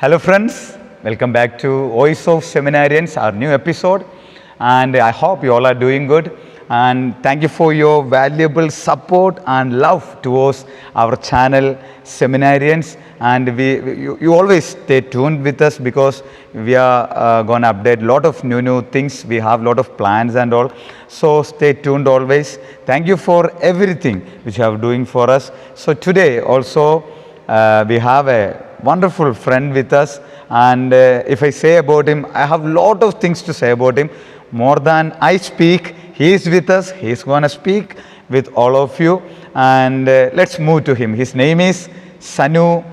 Hello, friends. Welcome back to Voice of Seminarians, our new episode. And I hope you all are doing good. And thank you for your valuable support and love towards our channel, Seminarians. And we, you, you always stay tuned with us because we are uh, going to update a lot of new, new things. We have a lot of plans and all. So stay tuned always. Thank you for everything which you are doing for us. So today also, uh, we have a wonderful friend with us and uh, if I say about him, I have lot of things to say about him. More than I speak, he is with us, he is going to speak with all of you and uh, let's move to him. His name is Sanu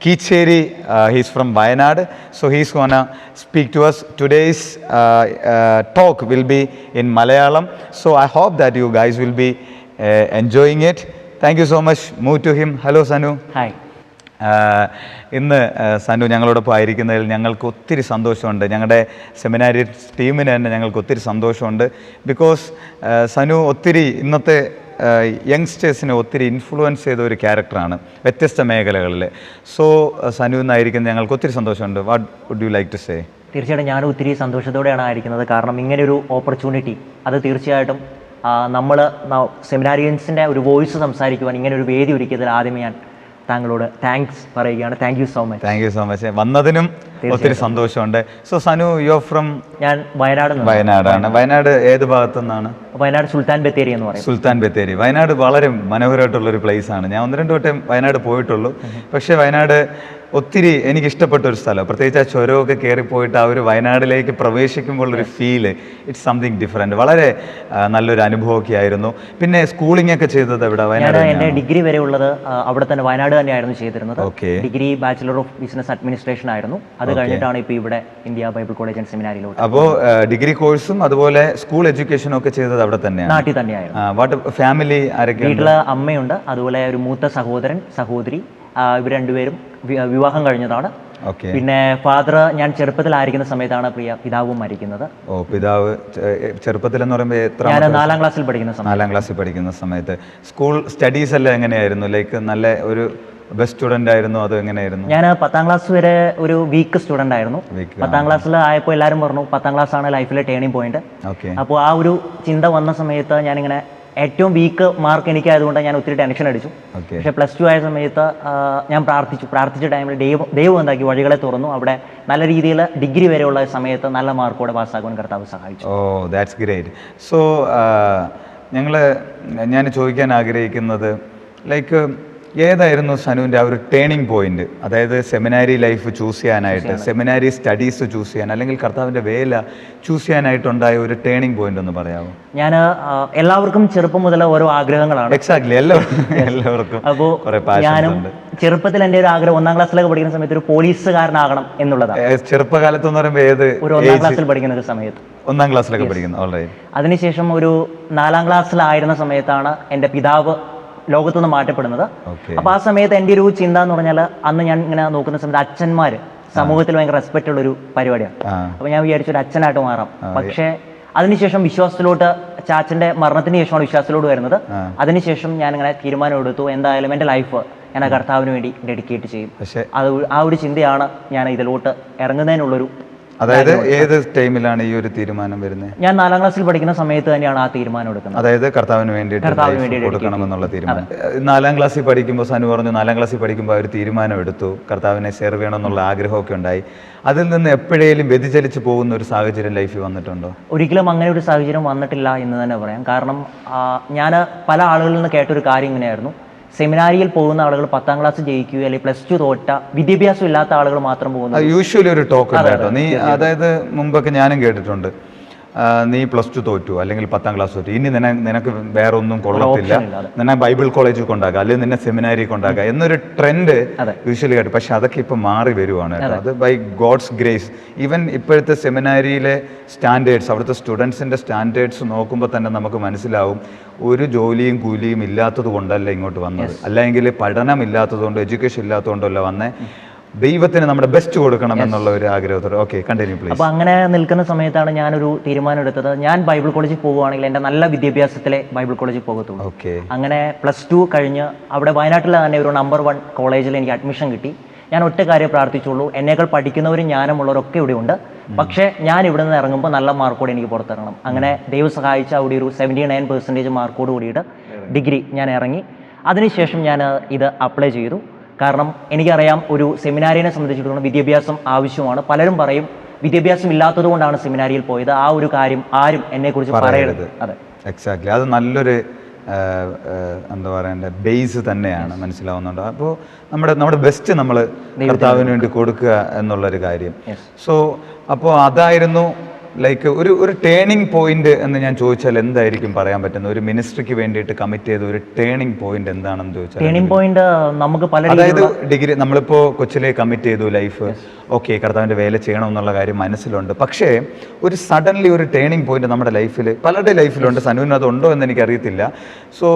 Kicheri, uh, he's from Bayanad, so he's gonna speak to us. Today's uh, uh, talk will be in Malayalam, so I hope that you guys will be uh, enjoying it. Thank you so much. Move to him. Hello, Sanu. Hi. ഇന്ന് സാനു ഞങ്ങളോടൊപ്പം ആയിരിക്കുന്നതിൽ ഞങ്ങൾക്ക് ഒത്തിരി സന്തോഷമുണ്ട്. ഞങ്ങളുടെ സെമിനാരി ടീമിന് തന്നെ ഞങ്ങൾക്ക് ഒത്തിരി സന്തോഷമുണ്ട്. ബിക്കോസ് സനു ഒത്തിരി ഇന്നത്തെ യങ്സ്റ്റേഴ്സിനെ ഒത്തിരി ഇൻഫ്ലുവൻസ് ചെയ്ത ഒരു ക്യാരക്ടറാണ് വ്യത്യസ്ത മേഖലകളിൽ സോ സനു എന്നായിരിക്കുന്ന ഞങ്ങൾക്ക് ഒത്തിരി സന്തോഷമുണ്ട്. What would you like to say തീർച്ചയായിട്ടും ഞാനും ഒത്തിരി സന്തോഷത്തോടെയാണ് ആയിരിക്കുന്നത്. കാരണം ഇങ്ങനെ ഒരു ഓപ്പർച്യൂണിറ്റി അത് തീർച്ചയായിട്ടും നമ്മൾ സെമിനാരിയൻസിന്റെ ഒരു വോയിസ് സംസാരിക്കുവാൻ ഇങ്ങനെ ഒരു വേദി ഒരുക്കിയതിൽ ആദ്യമേ ഞാൻ താങ്കളോട് താങ്ക്സ് പറയുകയാണ്. Thank you so much thank you so much വന്നതിനും ഒത്തിരി സന്തോഷമുണ്ട്. സോ സനു യു ഫ്രം ഞാൻ വയനാട് വയനാടാണ്. വയനാട്. ഏത് ഭാഗത്തു നിന്നാണ് വയനാട് സുൽത്താൻ ബത്തേരി എന്ന് പറയും. സുൽത്താൻ ബത്തേരി. വയനാട് വളരെ മനോഹരമായിട്ടുള്ള ഒരു പ്ലേസ് ആണ്. ഞാൻ ഒന്ന് രണ്ട് വട്ടം വയനാട് പോയിട്ടുള്ളൂ. പക്ഷേ വയനാട് ഒത്തിരി എനിക്ക് ഇഷ്ടപ്പെട്ട ഒരു സ്ഥലം. പ്രത്യേകിച്ച് ആ ചുരമൊക്കെ കയറിപ്പോയിട്ട് ആ ഒരു വയനാടിലേക്ക് പ്രവേശിക്കുമ്പോൾ ഒരു ഫീൽ ഇറ്റ്സ് സംതിങ് ഡിഫറെന്റ് വളരെ നല്ലൊരു അനുഭവമൊക്കെ ആയിരുന്നു. പിന്നെ സ്കൂളിംഗ് ഒക്കെ ചെയ്തത് എവിടെ? വയനാട് എന്റെ ഡിഗ്രി വരെ ഉള്ളത് അവിടെ തന്നെ വയനാട് തന്നെയായിരുന്നു ചെയ്തിരുന്നത്. Okay degree bachelor of business administration ആയിരുന്നു. അത് കഴിഞ്ഞിട്ടാണ് ഇപ്പോൾ ഇവിടെ ഇന്ത്യ ബൈബിൾ കോളേജ് ആൻഡ് സെമിനാരിയിലോട്ട്. അപ്പോൾ ഡിഗ്രി കോഴ്സും അതുപോലെ സ്കൂൾ എഡ്യൂക്കേഷനും ഒക്കെ ചെയ്തത് അവിടെ തന്നെയാണ്? നാട്ടിൽ തന്നെയായിരുന്നു. വാട്ട് ഫാമിലി ആരൊക്കെ വീട്ടിൽ അമ്മയുണ്ട് അതുപോലെ ഒരു മൂത്ത സഹോദരൻ സഹോദരി ഇവർ രണ്ടുപേരും വിവാഹം കഴിഞ്ഞതാണ്. പിന്നെ ഫാദർ ഞാൻ ചെറുപ്പത്തിലായിരിക്കുന്ന സമയത്താണ് പ്രിയ പിതാവും മരിക്കുന്നത്. ഓ പിതാവ് ചെറുപ്പത്തിൽ എന്ന് പറയുമ്പോൾ എത്ര ഞാൻ നാലാം ക്ലാസ്സിൽ പഠിക്കുന്ന സമയം നാലാം ക്ലാസ്സിൽ പഠിക്കുന്ന സമയത്ത്. സ്കൂൾ സ്റ്റഡീസ് എല്ലാം എങ്ങനെയായിരുന്നു? ലൈക്ക് നല്ല ഒരു ബെസ്റ്റ് സ്റ്റുഡന്റ് ആയിരുന്നു അത് എങ്ങനെയായിരുന്നു? ഞാൻ പത്താം ക്ലാസ് വരെ ഒരു വീക്ക് സ്റ്റുഡന്റ് ആയിരുന്നു. പത്താം ക്ലാസ്സിൽ ആയപ്പോൾ എല്ലാവരും പറഞ്ഞു പത്താം ക്ലാസ് ആണ് ലൈഫിലെ ടേണിംഗ് പോയിന്റ്. അപ്പോൾ ആ ഒരു ചിന്ത വന്ന സമയത്ത് ഞാനിങ്ങനെ ഏറ്റവും വീക്ക് മാർക്ക് എനിക്കായതുകൊണ്ട് ഞാൻ ഒത്തിരി ടെൻഷൻ അടിച്ചു. പക്ഷെ പ്ലസ് ടു ആയ സമയത്ത് ഞാൻ പ്രാർത്ഥിച്ചു. പ്രാർത്ഥിച്ച ടൈമിൽ ദൈവം ദൈവം എന്താക്കി വഴികളെ തുറന്നു. അവിടെ നല്ല രീതിയിൽ ഡിഗ്രി വരെയുള്ള സമയത്ത് നല്ല മാർക്കോടെ പാസ്സാക്കുവാൻ കർത്താവ് സഹായിച്ചു. ഓ ദാറ്റ്സ് ഗ്രേറ്റ് സോ ഞങ്ങൾ ഞാൻ ചോദിക്കാൻ ആഗ്രഹിക്കുന്നത് ലൈക്ക് ഏതായിരുന്നു സനുവിന്റെ ആ ഒരു ടേണിംഗ് പോയിന്റ് അതായത് സെമിനാരി ലൈഫ് ചൂസ് ചെയ്യാനായിട്ട് സെമിനാരി സ്റ്റഡീസ് ചൂസ് ചെയ്യാൻ അല്ലെങ്കിൽ കർത്താവിന്റെ വേല ചൂസ് ചെയ്യാനായിട്ടുണ്ടായ ഒരു ടേണിംഗ് പോയിന്റ് ഒന്ന് പറയാമോ? ഞാൻ എല്ലാവർക്കും ചെറുപ്പം മുതൽ ഓരോ ആഗ്രഹങ്ങളാണ്. എക്സാക്ട്ലി എല്ലാവർക്കും എല്ലാവർക്കും അപ്പോൾ ഞാനും ചെറുപ്പത്തിൽ എന്റെ ഒരു ആഗ്രഹം ഒന്നാം ക്ലാസ്സിലൊക്കെ പഠിക്കുന്ന സമയത്ത് ഒരു പോലീസുകാരനാകണം എന്നുള്ളതാണ്. ചെറുപ്പകാലത്ത് എന്ന് പറയുമ്പോൾ ഏത് ഒരു ഒന്നാം ക്ലാസ്സിൽ പഠിക്കുന്ന ഒരു സമയത്ത്. ഒന്നാം ക്ലാസ്സിലൊക്കെ പഠിക്കുന്നു. അതിനുശേഷം ഒരു നാലാം ക്ലാസ്സിലായിരുന്ന സമയത്താണ് എന്റെ പിതാവ് ലോകത്തുനിന്ന് മാറ്റപ്പെടുന്നത്. അപ്പൊ അപ്പോൾ ആ സമയത്ത് എന്റെ ഒരു ചിന്ത എന്ന് പറഞ്ഞാൽ അന്ന് ഞാൻ ഇങ്ങനെ നോക്കുന്ന സമയത്ത് അച്ഛന്മാർ സമൂഹത്തിൽ ഭയങ്കര റെസ്പെക്റ്റ് ഉള്ള ഒരു പരിപാടിയാണ് അപ്പൊ അപ്പോൾ ഞാൻ വിചാരിച്ചു ഒരു അച്ഛനായിട്ട് മാറാം. പക്ഷേ അതിനുശേഷം വിശ്വാസത്തിലോട്ട് ചാച്ചന്റെ മരണത്തിന് ശേഷമാണ് വിശ്വാസത്തിലോട്ട് വരുന്നത്. അതിനുശേഷം ഞാൻ ഇങ്ങനെ തീരുമാനം എടുത്തു എന്തായാലും എന്റെ ലൈഫ് ഞാൻ ആ കർത്താവിന് വേണ്ടി ഡെഡിക്കേറ്റ് ചെയ്യും. അത് ആ ഒരു ചിന്തയാണ് ഞാൻ ഇതിലോട്ട് ഇറങ്ങുന്നതിനുള്ളൊരു അതായത് ഏത് ടൈമിലാണ് ഈ ഒരു തീരുമാനം വരുന്നത്? ഞാൻ നാലാം ക്ലാസ്സിൽ പഠിക്കുന്ന സമയത്ത് തന്നെയാണ് ആ തീരുമാനം എടുക്കുന്നത്. അതായത് കർത്താവിന് വേണ്ടി കൊടുക്കണമെന്നുള്ള തീരുമാനം. നാലാം ക്ലാസ്സിൽ പഠിക്കുമ്പോൾ സനു പറഞ്ഞു നാലാം ക്ലാസ്സിൽ പഠിക്കുമ്പോൾ ആ ഒരു തീരുമാനം എടുത്തു. കർത്താവിനെ സെർവ് ചെയ്യണമെന്നുള്ള ആഗ്രഹമൊക്കെ ഉണ്ടായി. അതിൽ നിന്ന് എപ്പോഴേലും വ്യതിചലിച്ച് പോകുന്ന ഒരു സാഹചര്യം ലൈഫിൽ വന്നിട്ടുണ്ടോ? ഒരിക്കലും അങ്ങനെ ഒരു സാഹചര്യം വന്നിട്ടില്ല എന്ന് തന്നെ പറയാം. കാരണം ഞാൻ പല ആളുകളിൽ നിന്ന് കേട്ടൊരു കാര്യം ഇങ്ങനെയായിരുന്നു. സെമിനാരിയിൽ പോകുന്ന ആളുകൾ പത്താം ക്ലാസ് ജയിക്കുകയോ അല്ലെങ്കിൽ പ്ലസ് ടു തോറ്റ വിദ്യാഭ്യാസം ഇല്ലാത്ത ആളുകൾ മാത്രം പോകുന്നത് യൂഷ്വലി ഒരു ടോക്ക് നീ അതായത് മുമ്പൊക്കെ ഞാനും കേട്ടിട്ടുണ്ട്. നീ പ്ലസ് ടു തോറ്റു അല്ലെങ്കിൽ പത്താം ക്ലാസ് തോറ്റു. ഇനി നിന നിനക്ക് വേറെ ഒന്നും കൊള്ളത്തില്ല. നിന്നെ ബൈബിൾ കോളേജിൽ കൊണ്ടാക്കുക അല്ലെങ്കിൽ നിന്നെ സെമിനാരി കൊണ്ടാക്കുക എന്നൊരു ട്രെൻഡ്. യൂഷ്വലി കേട്ടു. പക്ഷെ അതൊക്കെ ഇപ്പം മാറി വരുവാണ് അത്. ബൈ ഗോഡ്സ് ഗ്രേസ് ഈവൻ ഇപ്പോഴത്തെ സെമിനാരിയിലെ സ്റ്റാൻഡേർഡ്സ് അവിടുത്തെ സ്റ്റുഡൻസിന്റെ സ്റ്റാൻഡേർഡ്സ് നോക്കുമ്പോൾ തന്നെ നമുക്ക് മനസ്സിലാവും ഒരു ജോലിയും കൂലിയും ഇല്ലാത്തത് കൊണ്ടല്ല ഇങ്ങോട്ട് വന്നത്. അല്ലെങ്കിൽ പഠനം ഇല്ലാത്തത് കൊണ്ട് എഡ്യൂക്കേഷൻ ഇല്ലാത്തതുകൊണ്ടല്ല വന്നേ. ദൈവത്തിന് നമ്മുടെ ബെസ്റ്റ് കൊടുക്കണം എന്നുള്ള ഒരു ആഗ്രഹത്തോടെ ഓക്കെ കണ്ടിന്യൂ പ്ലീസ് അപ്പോൾ അങ്ങനെ നിൽക്കുന്ന സമയത്താണ് ഞാനൊരു തീരുമാനം എടുത്തത്. ഞാൻ ബൈബിൾ കോളേജിൽ പോവുകയാണെങ്കിൽ എന്റെ നല്ല വിദ്യാഭ്യാസത്തിലെ ബൈബിൾ കോളേജിൽ പോകത്തുള്ളൂ. ഓക്കെ അങ്ങനെ പ്ലസ് ടു കഴിഞ്ഞ് അവിടെ വയനാട്ടിലെ തന്നെ ഒരു നമ്പർ വൺ കോളേജിൽ എനിക്ക് അഡ്മിഷൻ കിട്ടി. ഞാൻ ഒറ്റ കാര്യം പ്രാർത്ഥിച്ചുള്ളൂ. എന്നേക്കാൾ പഠിക്കുന്നവരും ജ്ഞാനമുള്ളവരൊക്കെ ഇവിടെ ഉണ്ട്. പക്ഷേ ഞാൻ ഇവിടെ നിന്ന് ഇറങ്ങുമ്പോൾ നല്ല മാർക്കോടെ എനിക്ക് പുറത്തിറങ്ങണം. അങ്ങനെ ദൈവം സഹായിച്ച അവിടെ ഒരു സെവന്റി നയൻ പെർസെന്റേജ് മാർക്കോട് കൂടിയിട്ട് ഡിഗ്രി ഞാൻ ഇറങ്ങി. അതിനുശേഷം ഞാൻ ഇത് അപ്ലൈ ചെയ്തു. കാരണം എനിക്കറിയാം ഒരു സെമിനാരിനെ സംബന്ധിച്ചിടത്തോളം വിദ്യാഭ്യാസം ആവശ്യമാണ്. പലരും പറയും വിദ്യാഭ്യാസം ഇല്ലാത്തത് കൊണ്ടാണ് സെമിനാരിയിൽ പോയത്. ആ ഒരു കാര്യം ആരും എന്നെക്കുറിച്ച് പറയരുത്. അതെ. എക്സാക്ട്ലി അത് നല്ലൊരു എന്താ പറയണ്ടേ ബേസ് തന്നെയാണ്. മനസ്സിലാവുന്നുണ്ട്. അപ്പോൾ നമ്മുടെ നമ്മുടെ ബെസ്റ്റ് നമ്മൾ കർത്താവിന് വേണ്ടി കൊടുക്കുക എന്നുള്ളൊരു കാര്യം. സോ അപ്പോൾ അതായിരുന്നു ലൈക്ക് ഒരു ഒരു ടേണിംഗ് പോയിന്റ് എന്ന് ഞാൻ ചോദിച്ചാൽ എന്തായിരിക്കും പറയാൻ പറ്റുന്നത്? ഒരു മിനിസ്ട്രിക്ക് വേണ്ടിയിട്ട് കമ്മിറ്റ് ചെയ്ത ഒരു ടേണിംഗ് പോയിന്റ് എന്താണെന്ന് ചോദിച്ചാൽ ടേണിംഗ് പോയിന്റ് നമുക്ക് പല അതായത് ഡിഗ്രി നമ്മളിപ്പോ കൊച്ചിലെ കമ്മിറ്റ് ചെയ്തു ലൈഫ് ഓക്കെ കർത്താവിന്റെ വേല ചെയ്യണം എന്നുള്ള കാര്യം മനസ്സിലുണ്ട്. പക്ഷേ ഒരു സഡൻലി ഒരു ടേണിംഗ് പോയിന്റ് നമ്മുടെ ലൈഫിൽ പലരുടെ ലൈഫിലുണ്ട് സനുവിന് അതുണ്ടോ എന്ന് എനിക്കറിയത്തില്ല. സോ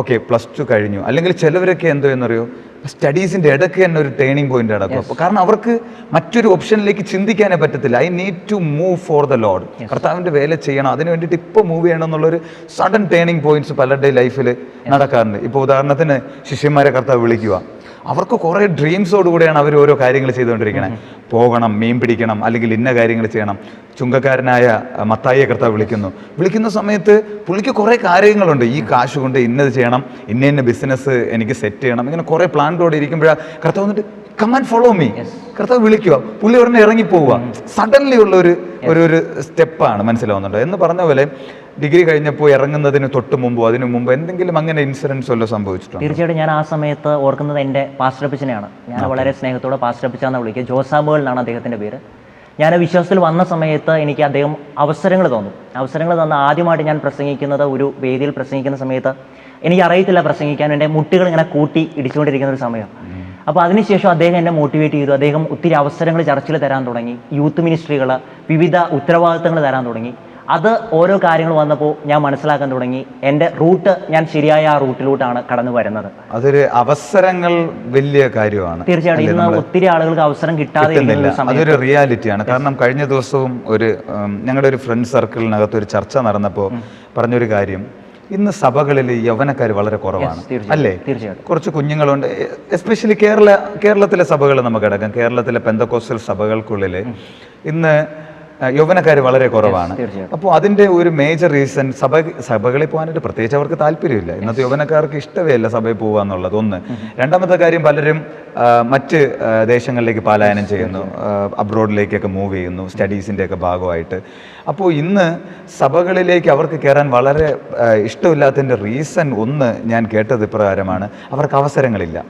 ഓക്കെ പ്ലസ് ടു കഴിഞ്ഞു. അല്ലെങ്കിൽ ചിലവരൊക്കെ എന്തോ എന്നറിയോ? സ്റ്റഡീസിന്റെ ഇടയ്ക്ക് തന്നെ ഒരു ടേണിംഗ് പോയിന്റ് നടക്കും. അപ്പോൾ കാരണം അവർക്ക് മറ്റൊരു ഓപ്ഷനിലേക്ക് ചിന്തിക്കാനേ പറ്റത്തില്ല. I need to move for the Lord കർത്താവിന്റെ വേല ചെയ്യണം. അതിന് വേണ്ടിയിട്ട് ഇപ്പോൾ മൂവ് ചെയ്യണം എന്നുള്ളൊരു സഡൻ ടേണിംഗ് പോയിന്റ്സ് പലരുടെ ലൈഫിൽ നടക്കാറുണ്ട്. ഇപ്പോൾ ഉദാഹരണത്തിന് ശിഷ്യന്മാരെ കർത്താവ് വിളിക്കുക. അവർക്ക് കുറേ ഡ്രീംസോടുകൂടിയാണ് അവർ ഓരോ കാര്യങ്ങൾ ചെയ്തുകൊണ്ടിരിക്കുന്നത് പോകണം മീൻ പിടിക്കണം അല്ലെങ്കിൽ ഇന്ന കാര്യങ്ങൾ ചെയ്യണം. ചുങ്കക്കാരനായ മത്തായിയെ കർത്താവ് വിളിക്കുന്നു. വിളിക്കുന്ന സമയത്ത് പുള്ളിക്ക് കുറേ കാര്യങ്ങളുണ്ട്. ഈ കാശ് കൊണ്ട് ഇന്നത് ചെയ്യണം ഇന്ന ഇന്ന ബിസിനസ് എനിക്ക് സെറ്റ് ചെയ്യണം ഇങ്ങനെ കുറേ പ്ലാനിലൂടെ ഇരിക്കുമ്പോഴാണ് കർത്താവ് വന്നിട്ട് കമാൻ ഫോളോ മീ കർത്താവ് വിളിക്കുക പുള്ളി ഉടനെ ഇറങ്ങി പോവുക സഡൻലി ഉള്ള ഒരു ഒരു ഒരു സ്റ്റെപ്പാണ് മനസ്സിലാവുന്നുണ്ട്? എന്ന് പറഞ്ഞ പോലെ ഡിഗ്രി കഴിഞ്ഞപ്പോൾ ഇറങ്ങുന്നതിന് തൊട്ട് മുമ്പോ അതിനു മുമ്പ് എന്തെങ്കിലും അങ്ങനെ ഇൻസിഡൻസ് വല്ലതും സംഭവിച്ചിട്ടുണ്ടോ? തീർച്ചയായിട്ടും ഞാൻ ആ സമയത്ത് ഓർക്കുന്നത് എന്റെ പാസ്റ്റർപ്പിച്ചനെയാണ് ഞാൻ വളരെ സ്നേഹത്തോടെ പാസ്റ്റർപ്പിച്ചാന്ന് വിളിക്കുക. ജോസാബേൾ എന്നാണ് അദ്ദേഹത്തിന്റെ പേര്. ഞാൻ വിശ്വാസത്തിൽ വന്ന സമയത്ത് എനിക്ക് അദ്ദേഹം അവസരങ്ങൾ തന്നു. അവസരങ്ങൾ തന്ന ആദ്യമായിട്ട് ഞാൻ പ്രസംഗിക്കുന്നത് ഒരു വേദിയിൽ പ്രസംഗിക്കുന്ന സമയത്ത് എനിക്ക് അറിയത്തില്ല പ്രസംഗിക്കാൻ. എന്റെ മുട്ടുകൾ ഇങ്ങനെ കൂട്ടി ഇടിച്ചുകൊണ്ടിരിക്കുന്ന ഒരു സമയം. അപ്പോൾ അതിനുശേഷം അദ്ദേഹം എന്നെ മോട്ടിവേറ്റ് ചെയ്തു. അദ്ദേഹം ഒത്തിരി അവസരങ്ങൾ ചർച്ചയിൽ തരാൻ തുടങ്ങി. യൂത്ത് മിനിസ്ട്രികൾ വിവിധ ഉത്തരവാദിത്തങ്ങൾ തരാൻ തുടങ്ങി. അത് ഓരോ കാര്യങ്ങൾ വന്നപ്പോൾ ഞാൻ മനസ്സിലാക്കാൻ തുടങ്ങി. എന്റെ റൂട്ട് ഞാൻ ശരിയായ ആ റൂട്ടിലോട്ടാണ് കടന്നു വരുന്നത്. അതൊരു അവസരങ്ങൾ വലിയ കാര്യമാണ്. തീർച്ചയായിട്ടും ഇന്ന് ഒത്തിരി ആളുകൾക്ക് അവസരം കിട്ടാതെ അതൊരു റിയാലിറ്റിയാണ്. കാരണം കഴിഞ്ഞ ദിവസവും ഒരു ഞങ്ങളുടെ ഒരു ഫ്രണ്ട് സർക്കിളിനകത്ത് ഒരു ചർച്ച നടന്നപ്പോൾ പറഞ്ഞൊരു കാര്യം. ഇന്ന് സഭകളിൽ യൗവനക്കാർ വളരെ കുറവാണ്. അല്ലേ? കുറച്ച് കുഞ്ഞുങ്ങളുണ്ട്. എസ്പെഷ്യലി കേരള കേരളത്തിലെ സഭകൾ നമുക്ക് അടക്കാം. കേരളത്തിലെ പെന്തക്കോസ്റ്റൽ സഭകൾക്കുള്ളിൽ ഇന്ന് യൗവനക്കാർ വളരെ കുറവാണ്. അപ്പോൾ അതിന്റെ ഒരു മേജർ റീസൺ സഭ സഭകളിൽ പോകാനായിട്ട് പ്രത്യേകിച്ച് അവർക്ക് താല്പര്യമില്ല. ഇന്നത്തെ യൗവനക്കാർക്ക് ഇഷ്ടമേ അല്ല സഭയിൽ പോകുക എന്നുള്ളത്. ഒന്ന്. രണ്ടാമത്തെ കാര്യം പലരും മറ്റ് ദേശങ്ങളിലേക്ക് പലായനം ചെയ്യുന്നു. അബ്രോഡിലേക്കൊക്കെ മൂവ് ചെയ്യുന്നു. സ്റ്റഡീസിന്റെയൊക്കെ ഭാഗമായിട്ട്. അപ്പോൾ ഇന്ന് സഭകളിലേക്ക് അവർക്ക് കയറാൻ വളരെ ഇഷ്ടമില്ലാത്തതിന്റെ റീസൺ ഒന്ന് ഞാൻ കേട്ടത് ഇപ്രകാരമാണ്. അവർക്ക് അവസരങ്ങളില്ല.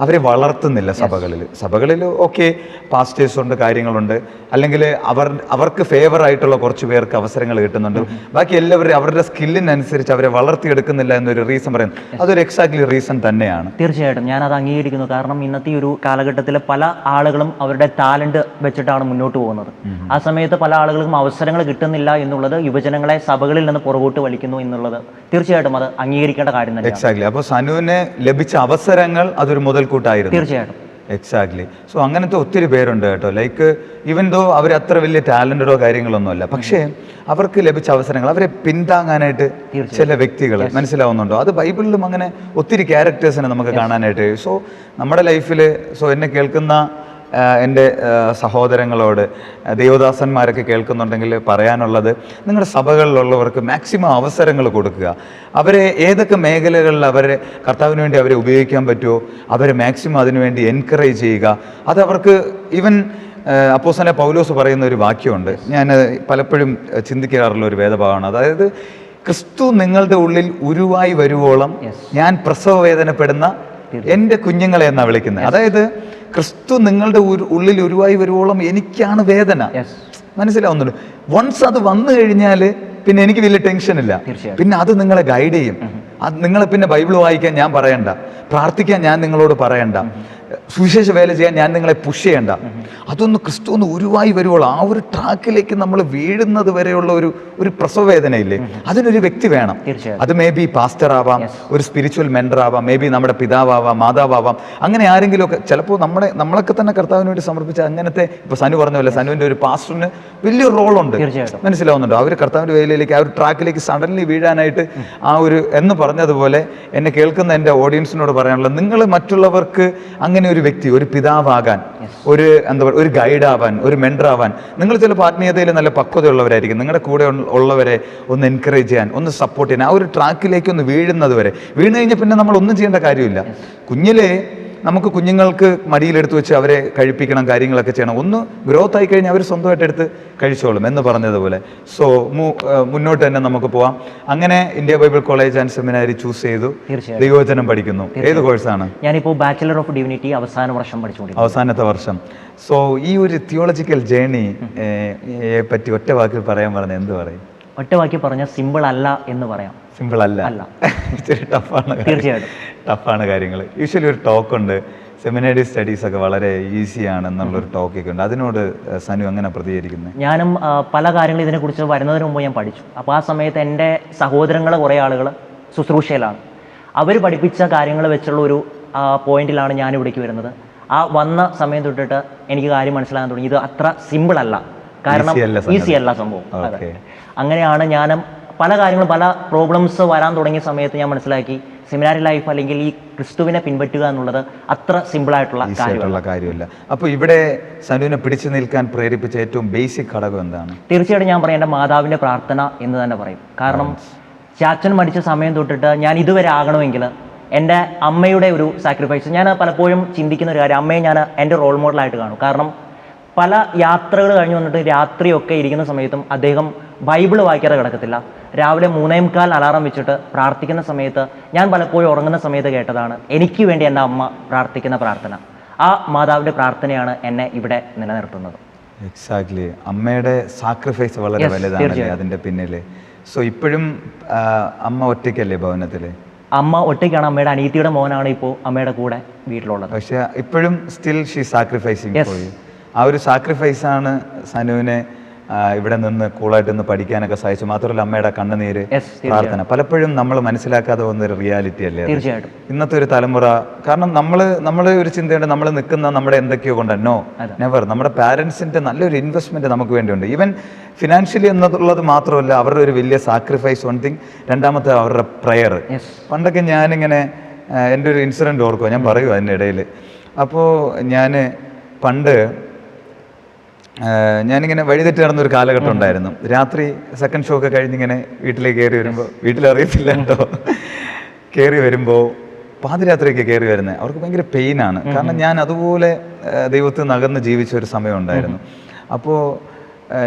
അവരെ വളർത്തുന്നില്ല സഭകളിൽ. സഭകളിൽ ഓക്കെ പാസ്റ്റേഴ്സ് ഉണ്ട് കാര്യങ്ങളുണ്ട്. അല്ലെങ്കിൽ അവർ അവർക്ക് ഫേവർ ആയിട്ടുള്ള കുറച്ച് പേർക്ക് അവസരങ്ങൾ കിട്ടുന്നുണ്ട്. ബാക്കി എല്ലാവരും അവരുടെ സ്കില്ലിനനുസരിച്ച് അവരെ വളർത്തിയെടുക്കുന്നില്ല എന്നൊരു റീസൺ പറയുന്നത് അതൊരു എക്സാക്ട്ലി റീസൺ തന്നെയാണ്. തീർച്ചയായിട്ടും. ഞാൻ അത് അംഗീകരിക്കുന്നു. കാരണം ഇന്നത്തെ ഒരു കാലഘട്ടത്തിൽ പല ആളുകളും അവരുടെ ടാലന്റ് വെച്ചിട്ടാണ് മുന്നോട്ട് പോകുന്നത്. ആ സമയത്ത് പല ആളുകൾക്കും അവസരങ്ങൾ കിട്ടുന്നില്ല എന്നുള്ളത് യുവജനങ്ങളെ സഭകളിൽ നിന്ന് പുറകോട്ട് വലിക്കുന്നു എന്നുള്ളത് തീർച്ചയായിട്ടും അത് അംഗീകരിക്കേണ്ട കാര്യം തന്നെ എക്സാക്ട്ലി അപ്പോൾ സനുവിന് ലഭിച്ച അവസരങ്ങൾ അതൊരു മുതൽക്കൂട്ടായിരുന്നു. തീർച്ചയായിട്ടും. എക്സാക്ട്ലി സോ അങ്ങനത്തെ ഒത്തിരി പേരുണ്ട് കേട്ടോ. ലൈക്ക് ഈവൻ ദോ അവർ അത്ര വലിയ ടാലന്റഡോ കാര്യങ്ങളൊന്നുമല്ല പക്ഷേ അവർക്ക് ലഭിച്ച അവസരങ്ങൾ അവരെ പിന്താങ്ങാനായിട്ട് ചില വ്യക്തികൾ മനസ്സിലാവുന്നുണ്ടോ. അത് ബൈബിളിലും അങ്ങനെ ഒത്തിരി ക്യാരക്ടേഴ്സിനെ നമുക്ക് കാണാനായിട്ട്. സോ നമ്മുടെ ലൈഫിൽ സോ എന്നെ കേൾക്കുന്ന എന്റെ സഹോദരങ്ങളോട് ദേവദാസന്മാരൊക്കെ കേൾക്കുന്നുണ്ടെങ്കിൽ പറയാനുള്ളത് നിങ്ങളുടെ സഭകളിലുള്ളവർക്ക് മാക്സിമം അവസരങ്ങൾ കൊടുക്കുക. അവരെ ഏതൊക്കെ മേഖലകളിൽ അവരെ കർത്താവിന് വേണ്ടി അവരെ ഉപയോഗിക്കാൻ പറ്റുമോ അവരെ മാക്സിമം അതിനുവേണ്ടി എൻകറേജ് ചെയ്യുക. അത് അവർക്ക് ഈവൻ അപ്പോസനെ പൗലോസ് പറയുന്ന ഒരു വാക്യമുണ്ട്. ഞാൻ പലപ്പോഴും ചിന്തിക്കാറുള്ള ഒരു വേദഭാവമാണ് അതായത് ക്രിസ്തു നിങ്ങളുടെ ഉള്ളിൽ ഉരുവായി വരുവോളം ഞാൻ പ്രസവ വേദനപ്പെടുന്ന എന്റെ കുഞ്ഞുങ്ങളെ എന്നാ വിളിക്കുന്നത്? അതായത് ക്രിസ്തു നിങ്ങളുടെ ഉള്ളിൽ ഉരുവായി വരുവോളം എനിക്കാണ് വേദന. മനസ്സിലാവുന്നുണ്ട്? വൺസ് അത് വന്നു കഴിഞ്ഞാൽ പിന്നെ എനിക്ക് വലിയ ടെൻഷൻ ഇല്ല. പിന്നെ അത് നിങ്ങളെ ഗൈഡ് ചെയ്യും. അത് നിങ്ങളെ പിന്നെ ബൈബിൾ വായിക്കാൻ ഞാൻ പറയണ്ട. പ്രാർത്ഥിക്കാൻ ഞാൻ നിങ്ങളോട് പറയണ്ട. സുവിശേഷ വേല ചെയ്യാൻ ഞാൻ നിങ്ങളെ പുഷ് ചെയ്യണ്ട. അതൊന്ന് ക്രിസ്തു ഒന്ന് ഉരുവായി വരുവോളൂ. ആ ഒരു ട്രാക്കിലേക്ക് നമ്മൾ വീഴുന്നത് വരെയുള്ള ഒരു ഒരു പ്രസവവേദനയില്ലേ അതിനൊരു വ്യക്തി വേണം. അത് മേ ബി പാസ്റ്റർ ആവാം ഒരു സ്പിരിച്വൽ മെൻഡർ ആവാം മേ ബി നമ്മുടെ പിതാവാവാം മാതാവാവാം. അങ്ങനെ ആരെങ്കിലുമൊക്കെ ചിലപ്പോൾ നമ്മളെ നമ്മളൊക്കെ തന്നെ കർത്താവിന് വേണ്ടി സമർപ്പിച്ച അങ്ങനത്തെ ഇപ്പൊ സനു പറഞ്ഞ പോലെ സനുവിന്റെ ഒരു പാസ്റ്ററിന് വലിയൊരു റോളുണ്ട് ഉണ്ട്. മനസ്സിലാവുന്നുണ്ടോ? അവർ കർത്താവിന്റെ വേലയിലേക്ക് ആ ഒരു ട്രാക്കിലേക്ക് സഡൻലി വീഴാനായിട്ട് ആ ഒരു എന്ന് പറഞ്ഞതുപോലെ എന്നെ കേൾക്കുന്ന എന്റെ ഓഡിയൻസിനോട് പറയാനുള്ളത് നിങ്ങൾ മറ്റുള്ളവർക്ക് അങ്ങനെ ഒരു ഒരു വ്യക്തി ഒരു പിതാവാകാൻ ഒരു എന്താ പറയുക ഒരു ഗൈഡാവാൻ ഒരു മെൻഡറാവാൻ നിങ്ങൾ ചിലപ്പോൾ ആത്മീയതയിൽ നല്ല പക്വതയുള്ളവരായിരിക്കും. നിങ്ങളുടെ കൂടെ ഉള്ളവരെ ഒന്ന് എൻകറേജ് ചെയ്യാൻ ഒന്ന് സപ്പോർട്ട് ചെയ്യാൻ ആ ഒരു ട്രാക്കിലേക്ക് ഒന്ന് വീഴുന്നത് വരെ. വീണ് കഴിഞ്ഞാൽ പിന്നെ നമ്മൾ ഒന്നും ചെയ്യേണ്ട കാര്യമില്ല. കുഞ്ഞിലെ നമുക്ക് കുഞ്ഞുങ്ങൾക്ക് മടിയിലെടുത്ത് വെച്ച് അവരെ കഴിപ്പിക്കണം കാര്യങ്ങളൊക്കെ ചെയ്യണം. ഒന്ന് ഗ്രോത്ത് ആയി കഴിഞ്ഞാൽ അവർ സ്വന്തമായിട്ട് എടുത്ത് കഴിച്ചോളും എന്ന് പറഞ്ഞതുപോലെ. സോ മുന്നോട്ട് തന്നെ നമുക്ക് പോവാം. അങ്ങനെ India Bible college and seminary choose ചെയ്തു. ദൈവചനം ദൈവവചനം പഠിക്കുന്നു. ഏത് കോഴ്സാണ്? ഞാനിപ്പോൾ ബാച്ചിലർ ഓഫ് ഡിവിനിറ്റി അവസാന വർഷം പഠിച്ചുകൊണ്ടിരിക്കുന്നു. അവസാനത്തെ വർഷം. സോ ഈ ഒരു തിയോളജിക്കൽ ജേണി പറ്റി ഒറ്റ വാക്കിൽ പറയാൻ പറഞ്ഞ എന്ത് പറയും? ഒറ്റ വാക്കി പറഞ്ഞാൽ സിമ്പിൾ അല്ല എന്ന് പറയാം. സിമ്പിൾ അല്ല. അല്ല. ഇച്ചിരി ടഫാണ് തീർച്ചയായിട്ടും. ടഫാണ് കാര്യങ്ങൾ യൂഷ്വലി ഒരു ടോക്ക് ഉണ്ട് സെമിനറി സ്റ്റഡീസ് ഒക്കെ വളരെ ഈസി ആണെന്നുള്ളൊരു ടോക്കൊക്കെ ഉണ്ട് അതിനോട് സനു എങ്ങനെ പ്രതികരിക്കുന്നത് ഞാനും പല കാര്യങ്ങളും ഇതിനെക്കുറിച്ച് വരുന്നതിന് മുമ്പ് ഞാൻ പഠിച്ചു. അപ്പോൾ ആ സമയത്ത് എന്റെ സഹോദരങ്ങൾ കുറേ ആളുകൾ ശുശ്രൂഷയിലാണ്. അവർ പഠിപ്പിച്ച കാര്യങ്ങൾ വെച്ചുള്ള ഒരു പോയിന്റിലാണ് ഞാൻ ഇവിടേക്ക് വരുന്നത്. ആ വന്ന സമയം തൊട്ടിട്ട് എനിക്ക് കാര്യം മനസ്സിലാകാൻ തുടങ്ങി. ഇത് അത്ര സിമ്പിൾ അല്ല. കാരണം ഈസി അല്ല സംഭവം. അങ്ങനെയാണ് ഞാനും പല കാര്യങ്ങളും പല പ്രോബ്ലംസ് വരാൻ തുടങ്ങിയ സമയത്ത് ഞാൻ മനസ്സിലാക്കി സെമിനാരി ലൈഫ് അല്ലെങ്കിൽ ഈ ക്രിസ്തുവിനെ പിൻപറ്റുക എന്നുള്ളത് അത്ര സിമ്പിളായിട്ടുള്ള കാര്യമല്ല. കാര്യമില്ല. അപ്പോൾ ഇവിടെ സനുവിനെ പിടിച്ചു നിൽക്കാൻ പ്രേരിപ്പിച്ച ഏറ്റവും ബേസിക് ഘടകം എന്താണ്? തീർച്ചയായിട്ടും ഞാൻ പറയും എന്റെ മാതാവിന്റെ പ്രാർത്ഥന എന്ന് തന്നെ പറയും. കാരണം ചാച്ചൻ മടിച്ച സമയം തൊട്ടിട്ട് ഞാൻ ഇതുവരെ ആകണമെങ്കിൽ എന്റെ അമ്മയുടെ ഒരു സാക്രിഫൈസ് ഞാൻ പലപ്പോഴും ചിന്തിക്കുന്ന ഒരു കാര്യം അമ്മയെ ഞാൻ എന്റെ റോൾ മോഡലായിട്ട് കാണും. കാരണം പല യാത്രകൾ കഴിഞ്ഞ് വന്നിട്ട് രാത്രിയൊക്കെ ഇരിക്കുന്ന സമയത്തും അദ്ദേഹം ബൈബിൾ വായിക്കാതെ കിടക്കത്തില്ല. രാവിലെ മൂന്നേ മുക്കാൽ അലാറം വെച്ചിട്ട് പ്രാർത്ഥിക്കുന്ന സമയത്ത് ഞാൻ പലപ്പോഴും ഉറങ്ങുന്ന സമയത്ത് കേട്ടതാണ്. എനിക്ക് വേണ്ടി എന്റെ അമ്മ പ്രാർത്ഥിക്കുന്ന പ്രാർത്ഥന. ആ മാതാവിന്റെ പ്രാർത്ഥനയാണ് എന്നെ ഇവിടെ നിലനിർത്തുന്നത്. എക്സാക്ട്ലി അമ്മയുടെ സാക്രിഫൈസ് വളരെ വലുതാണ് അതിന്റെ പിന്നിൽ സോ ഇപ്പോഴും അമ്മ ഒറ്റയ്ക്കല്ലേ ഭവനത്തിൽ അമ്മ ഒറ്റയ്ക്കാണ്. അമ്മയുടെ അനീതിയുടെ മോനാണ് ഇപ്പോൾ അമ്മയുടെ കൂടെ വീട്ടിലുള്ളത്. പക്ഷേ ഇപ്പോഴും സ്റ്റിൽ ഷീ സാക്രിഫൈസിങ് ആ ഒരു സാക്രിഫൈസാണ് സനുവിനെ ഇവിടെ നിന്ന് കൂളായിട്ട് നിന്ന് പഠിക്കാനൊക്കെ സഹായിച്ചു. മാത്രമല്ല അമ്മയുടെ കണ്ണുനീര്. പ്രാർത്ഥന. പലപ്പോഴും നമ്മൾ മനസ്സിലാക്കാതെ വന്ന ഒരു റിയാലിറ്റി അല്ലേ തീർച്ചയായിട്ടും. ഇന്നത്തെ ഒരു തലമുറ കാരണം നമ്മൾ നമ്മൾ ഒരു ചിന്തയുണ്ട് നമ്മൾ നിൽക്കുന്ന നമ്മുടെ എന്തൊക്കെയോ കൊണ്ടോ. നോ നെവർ നമ്മുടെ പാരൻസിന്റെ നല്ലൊരു ഇൻവെസ്റ്റ്മെന്റ് നമുക്ക് വേണ്ടിയുണ്ട്. ഈവൻ ഫിനാൻഷ്യലി എന്നുള്ളത് മാത്രമല്ല അവരുടെ ഒരു വലിയ സാക്രിഫൈസ് വൺ തിങ് രണ്ടാമത്തെ അവരുടെ പ്രയർ പണ്ടൊക്കെ ഞാനിങ്ങനെ എന്റെ ഒരു ഇൻസിഡന്റ് ഓർക്കുക ഞാൻ പറയുക അതിന്റെ ഇടയിൽ അപ്പോൾ ഞാൻ പണ്ട് ഞാനിങ്ങനെ വഴിതെറ്റി നടന്നൊരു കാലഘട്ടം ഉണ്ടായിരുന്നു. രാത്രി സെക്കൻഡ് ഷോ ഒക്കെ കഴിഞ്ഞിങ്ങനെ വീട്ടിലേക്ക് കയറി വരുമ്പോൾ വീട്ടിലറിയത്തില്ല കേട്ടോ. കയറി വരുമ്പോൾ പാതിരാത്രിയൊക്കെ കയറി വരുന്നത് അവർക്ക് ഭയങ്കര പെയിനാണ് കാരണം ഞാൻ അതുപോലെ ദൈവത്തിൽ നിന്ന് അകന്ന് ജീവിച്ച ഒരു സമയം ഉണ്ടായിരുന്നു. അപ്പോൾ